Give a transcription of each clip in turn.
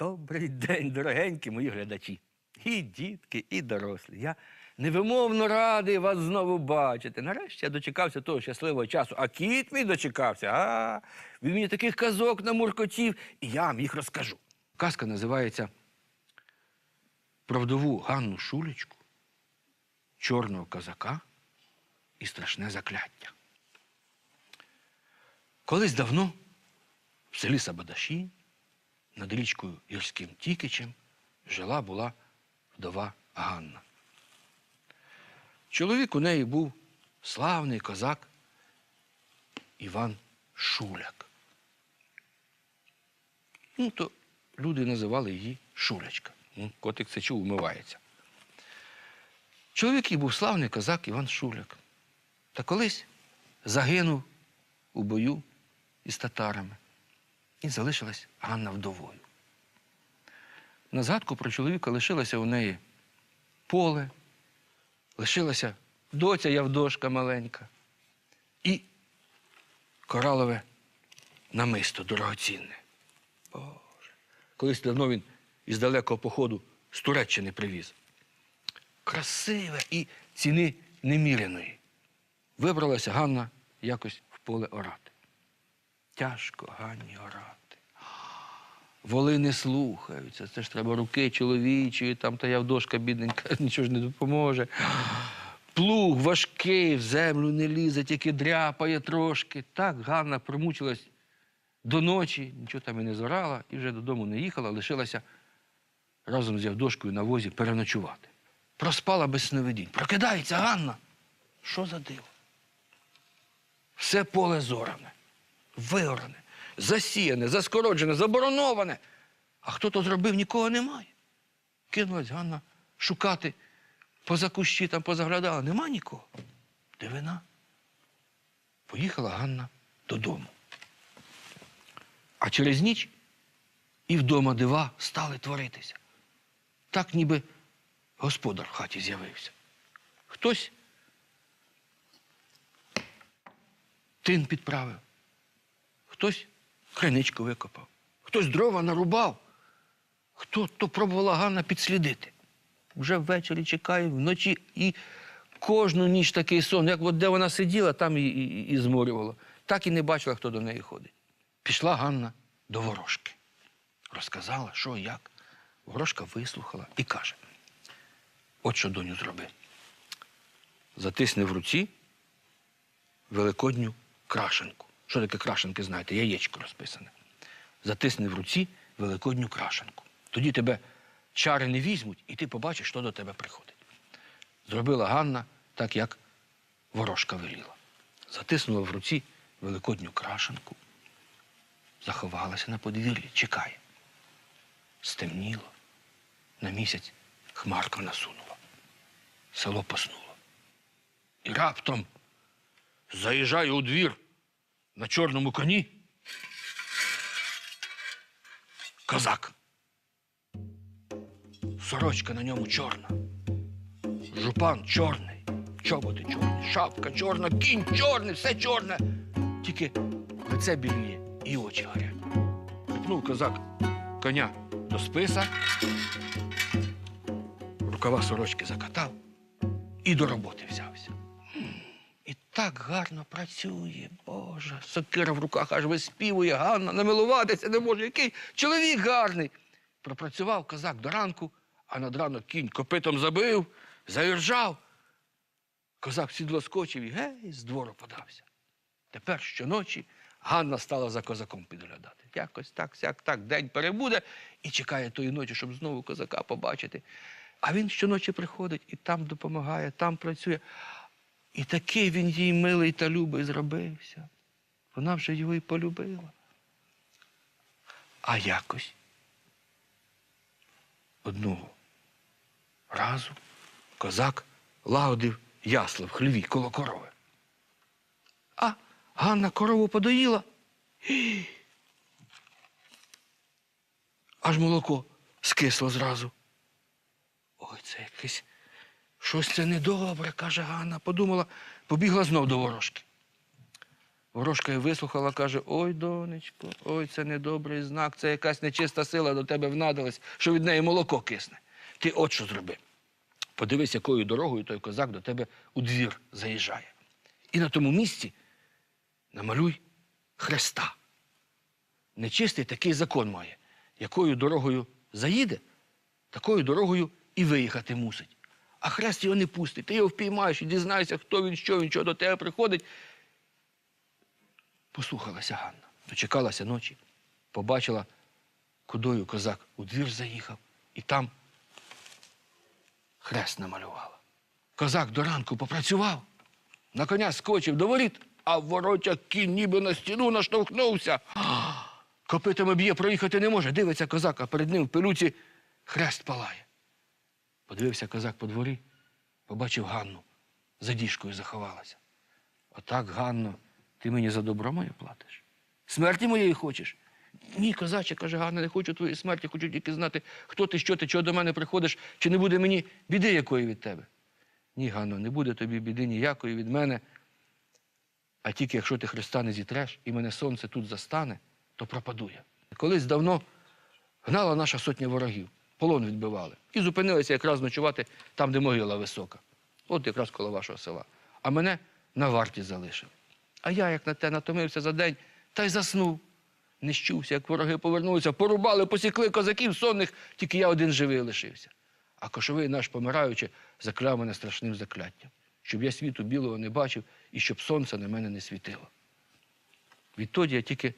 Добрий день, дорогенькі мої глядачі. І дітки, і дорослі. Я невимовно радий вас знову бачити. Нарешті я дочекався того щасливого часу. А кіт мій дочекався. А, він мені таких казок намуркотів, і я вам їх розкажу. Казка називається Про вдову Ганну Шулечку, чорного козака і страшне закляття. Колись давно в селі Сабадаші над річкою Гірським Тікичем жила була вдова Ганна. Чоловік у неї був славний козак Іван Шуляк. Ну, то люди називали її Шулячка. Ну, Котик це чув, умивається. Чоловік їй був славний козак Іван Шуляк. Та колись загинув у бою із татарами. І залишилась Ганна вдовою. На згадку про чоловіка лишилося у неї поле, лишилася доця Явдошка маленька і коралове намисто дорогоцінне. Боже. Колись давно він із далекого походу з Туреччини привіз. Красиве і ціни неміряної. Вибралася Ганна якось в поле орати. Тяжко Ганні орати. Воли не слухаються. Це ж треба руки чоловічої, там та явдошка бідненька, нічого ж не допоможе. Плуг важкий, в землю не лізе, тільки дряпає трошки. Так Ганна промучилась до ночі, нічого там і не зорала, і вже додому не їхала, лишилася разом з Явдошкою на возі переночувати. Проспала без сновидінь. Прокидається Ганна. Що за диво? Все поле зоране, виоране, засіяне, заскороджене, забороноване. А хто то зробив, нікого немає. Кинулась Ганна шукати поза кущі, там позаглядала. Нема нікого. Дивина. Поїхала Ганна додому. А через ніч і вдома дива стали творитися. Так ніби господар в хаті з'явився. Хтось тин підправив, хтось криничку викопав, хтось дрова нарубав, хто то пробувала Ганна підслідити. Вже ввечері чекає, вночі і кожну ніч такий сон, як от де вона сиділа, там і, і, і зморювало. Так і не бачила, хто до неї ходить. Пішла Ганна до ворожки. Розказала, що як. Ворожка вислухала і каже: от що доню зроби. Затисни в руці великодню крашенку. Що таке крашенки, знаєте? Яєчко розписане. Затисни в руці великодню крашенку. Тоді тебе чари не візьмуть, і ти побачиш, що до тебе приходить. Зробила Ганна так, як ворожка веліла. Затиснула в руці великодню крашенку, заховалася на подвір'ї, чекає. Стемніло. На місяць хмарка насунула. Село поснуло. І раптом заїжджає у двір на чорному коні. Козак. Сорочка на ньому чорна. Жупан чорний, чоботи чорні, шапка чорна, кінь чорний, все чорне. Тільки лице біліє і очі горять. Припнув козак коня до списа, рукава сорочки закатав і до роботи взявся. Так гарно працює, Боже. Сокира в руках аж виспівує, Ганна, намилуватися не може. Який чоловік гарний. Пропрацював козак до ранку, а над ранок кінь копитом забив, заіржав. Козак сідло скочив і гей, з двору подався. Тепер щоночі Ганна стала за козаком підглядати. Якось так, сяк, так, день перебуде і чекає тої ночі, щоб знову козака побачити. А він щоночі приходить і там допомагає, там працює. І такий він їй милий та любий зробився. Вона вже його і полюбила. А якось одного разу козак лагодив ясла в хліві коло корови. А Ганна корову подоїла. Аж молоко скисло зразу. Ой, це якесь щось це недобре, каже Ганна. Подумала, побігла знов до ворожки. Ворожка її вислухала, каже: Ой, донечко, ой, це недобрий знак, це якась нечиста сила до тебе внадилась, що від неї молоко кисне. Ти от що зроби. Подивись, якою дорогою той козак до тебе у двір заїжджає. І на тому місці намалюй хреста. Нечистий такий закон має, якою дорогою заїде, такою дорогою і виїхати мусить. А хрест його не пустить. Ти його впіймаєш і дізнаєшся, хто він, що він, що до тебе приходить. Послухалася Ганна, дочекалася ночі, побачила, кудою козак у двір заїхав, і там хрест намалювала. Козак до ранку попрацював, на коня скочив до воріт, а в воротях кінь ніби на стіну наштовхнувся. Копитами б'є, проїхати не може. Дивиться козак, а перед ним в пилюці хрест палає. Подивився козак по дворі, побачив Ганну, за діжкою заховалася. Отак, Ганно, ти мені за добро моє платиш? Смерті моєї хочеш? Ні, козаче, каже Ганна, не хочу твоєї смерті, хочу тільки знати, хто ти, що ти, чого до мене приходиш, чи не буде мені біди якої від тебе. Ні, Ганно, не буде тобі біди ніякої від мене. А тільки якщо ти Христа не зітреш і мене сонце тут застане, то пропаду я. Колись давно гнала наша сотня ворогів, полон відбивали. І зупинилися якраз ночувати там, де могила висока. От якраз коло вашого села. А мене на варті залишили. А я, як на те, натомився за день та й заснув. Не щувся, як вороги повернулися, порубали, посікли козаків сонних, тільки я один живий лишився. А кошовий наш, помираючи, закляв мене страшним закляттям, щоб я світу білого не бачив і щоб сонце на мене не світило. Відтоді я тільки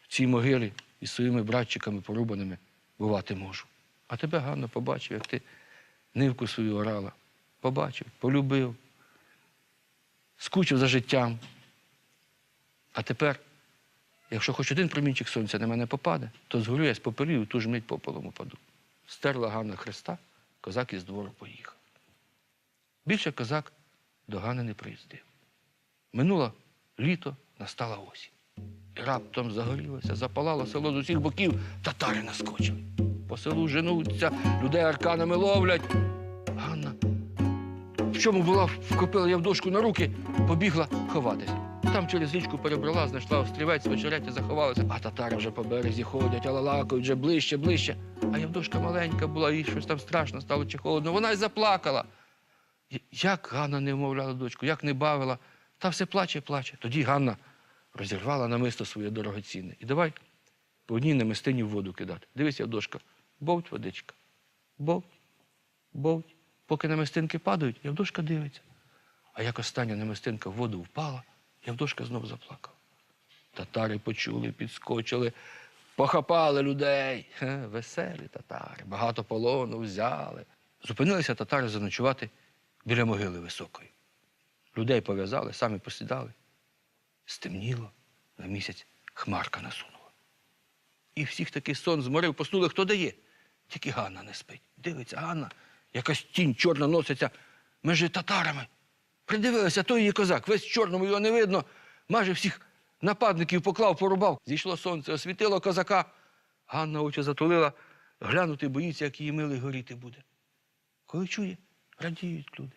в цій могилі із своїми братчиками порубаними бувати можу. А тебе Ганно побачив, як ти нивку свою орала. Побачив, полюбив, скучив за життям. А тепер, якщо хоч один промінчик сонця на мене попаде, то згорю я з попелію, ту ж мить попелом упаду. Стерла Ганна Христа, козак із двору поїхав. Більше козак до Гани не приїздив. Минуло літо, настала осінь. І раптом загорілося, запалало село з усіх боків, татари наскочили. По селу женуться, людей арканами ловлять. Ганна, в чому була, вкопила Явдошку на руки, побігла ховатись. Там через річку перебрала, знайшла острівець, в заховалася, а татари вже по березі ходять, алалакають, вже ближче, ближче. А Явдошка маленька була, їй щось там страшно стало чи холодно. Вона й заплакала. Як Ганна не вмовляла дочку, як не бавила, та все плаче, плаче. Тоді Ганна розірвала намисто своє дорогоцінне. І давай по одній намистині в воду кидати. Дивись, Явдошка, бовть водичка. Бовть, бовть. Поки намистинки падають, Явдошка дивиться. А як остання намистинка в воду впала, Явдошка знов заплакала. Татари почули, підскочили, похапали людей. Веселі татари, багато полону взяли. Зупинилися татари заночувати біля могили високої. Людей пов'язали, самі посідали. Стемніло, на місяць хмарка насунула. І всіх такий сон зморив, поснули, хто дає. Тільки Ганна не спить. Дивиться, Ганна, якась тінь чорна носиться межі татарами. Придивилася, той її козак, весь чорному його не видно, майже всіх нападників поклав, порубав. Зійшло сонце, освітило козака. Ганна очі затулила, глянути боїться, як її милий горіти буде. Коли чує, радіють люди.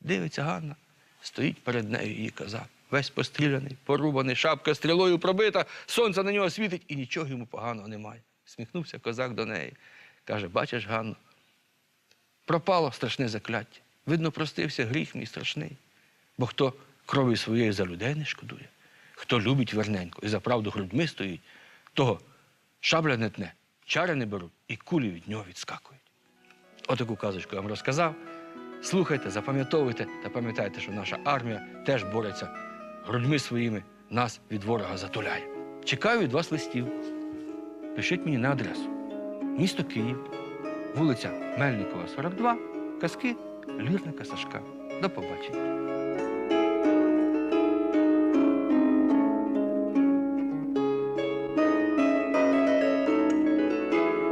Дивиться Ганна, стоїть перед нею її козак. Весь постріляний, порубаний, шапка стрілою пробита, сонце на нього світить і нічого йому поганого немає. Сміхнувся козак до неї. Каже: бачиш, Ганно, пропало страшне закляття. Видно, простився гріх мій страшний. Бо хто крові своєї за людей не шкодує, хто любить верненько і за правду грудьми стоїть, того шабля не тне, чари не беруть і кулі від нього відскакують. Отаку казочку я вам розказав. Слухайте, запам'ятовуйте та пам'ятайте, що наша армія теж бореться грудьми своїми, нас від ворога затуляє. Чекаю від вас листів. Пишіть мені на адресу. Місто Київ, вулиця Мельникова, 42, казки Лірника Сашка. До побачення.